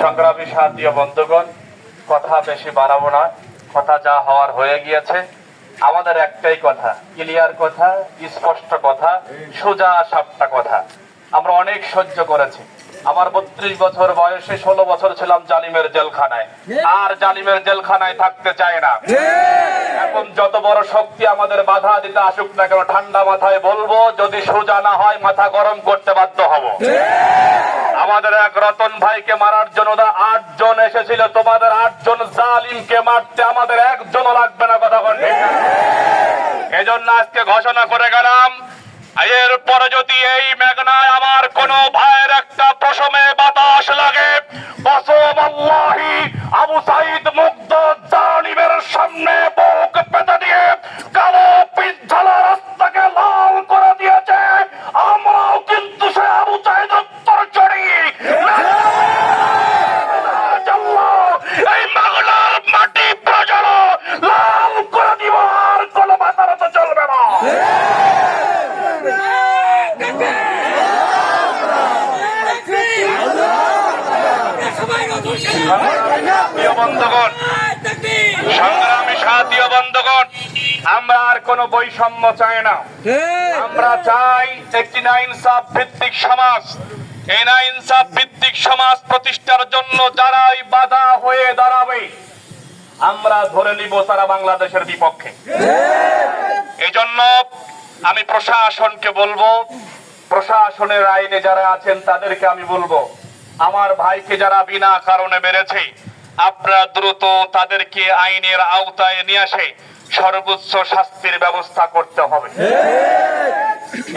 সংগ্রামী সাথীয় বন্ধুগণ কথা বেশি বাড়াবো না। কথা যা হওয়ার হয়ে গিয়েছে আমাদের একটাই কথা ক্লিয়ার কথা স্পষ্ট কথা সোজা সাপটা কথা। আমরা অনেক সহ্য করেছি। আমার বত্রিশ বছর বয়সে ষোলো বছর ছিলাম জালিমের জেলখানায়। আর জালিমের জেলখানায় থাকতে চায় না। এখন যত বড় শক্তি আমাদের বাধা দিতে আসুক না কেন ঠান্ডা মাথায় বলব যদি সোজা না হয় মাথা গরম করতে বাধ্য হব। আমাদের এক রতন ভাইকে মারার জন্য আটজন এসেছিল, তোমাদের আটজন জালিমকে মারতে আমাদের একজনও লাগবে না কথা বলতে এজন্য আজকে ঘোষণা করে গেলাম, এরপরে যদি এই মেঘনায় আমার কোন আমরা আর কোনো বৈষম্য চাই না। আমরা চাই একটি ভিত্তিক সমাজ। এই ভিত্তিক সমাজ প্রতিষ্ঠার জন্য যারাই বাধা হয়ে দাঁড়াবে, আমরা ধরে নিব তারা বাংলাদেশের বিপক্ষে। এই জন্য আমি প্রশাসনকে বলব, প্রশাসনের আইনে যারা আছেন তাদেরকে আমি বলব আমার ভাইকে যারা বিনা কারণে মেরেছে, আপনারা দ্রুত তাদেরকে আইনের আওতায় নিয়ে আসে। সর্বোচ্চ শাস্তির ব্যবস্থা করতে হবে।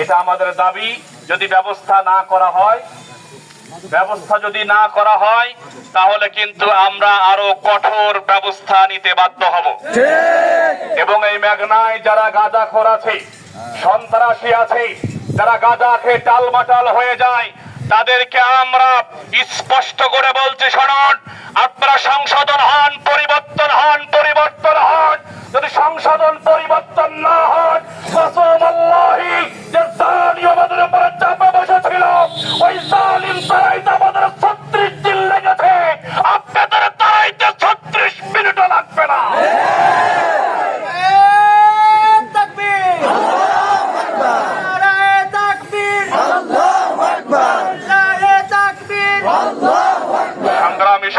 এটা আমাদের দাবি। যদি ব্যবস্থা না করা হয়, ব্যবস্থা যদি না করা হয়, তাহলে কিন্তু আমরা আরও কঠোর ব্যবস্থা নিতে বাধ্য হব। এবং এই মেঘনায় যারা গাঁজা খোর আছে, সন্ত্রাসী আছে, যারা গাঁজা খেয়ে টালমাটাল হয়ে যায় তাদেরকে আমরা স্পষ্ট করে বলছি শরণ আপনারা সংশোধন হন।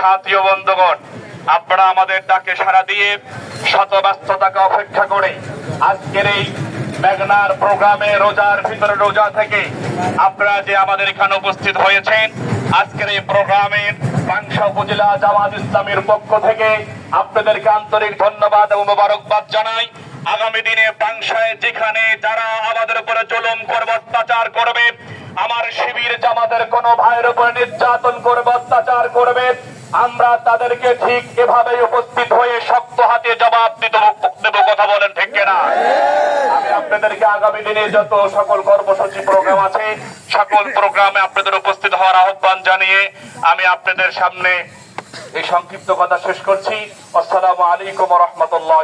সাথী ও বন্ধুগণ, আপনারা আমাদের ডাকে সারা দিয়ে শত ব্যস্ততাকে অপেক্ষা করে আজকের এই মেঘনার প্রোগ্রামে রোজার ভিতরে রোজা থেকে আপনারা যে আমাদের এখানে উপস্থিত হয়েছেন, আজকের এই প্রোগ্রামের পাংশা উপজেলা জামাত ইসলামের পক্ষ থেকে আপনাদেরকে আন্তরিক ধন্যবাদ এবং মোবারকবাদ জানাই। আগামী দিনে পাংশায় যেখানে যারা আমাদের উপরে জুলুম করবে, অত্যাচার করবে, আমার শিবির জামাতের কোন ভাইয়ের উপরে নির্যাতন করবে, অত্যাচার করবে আমরা তাদেরকে ঠিক এভাবে উপস্থিত হয়ে শক্ত হাতে জবাব দিতে দেব, কথা বলেন ঠিক কিনা? আমি আপনাদেরকে আগামী দিনে যত সকল কর্মসূচি প্রোগ্রাম আছে, সকল প্রোগ্রামে আপনাদের উপস্থিত হওয়ার আহ্বান জানিয়ে আমি আপনাদের সামনে এই সংক্ষিপ্ত কথা শেষ করছি। আসসালামু আলাইকুম রহমতুল্লাহ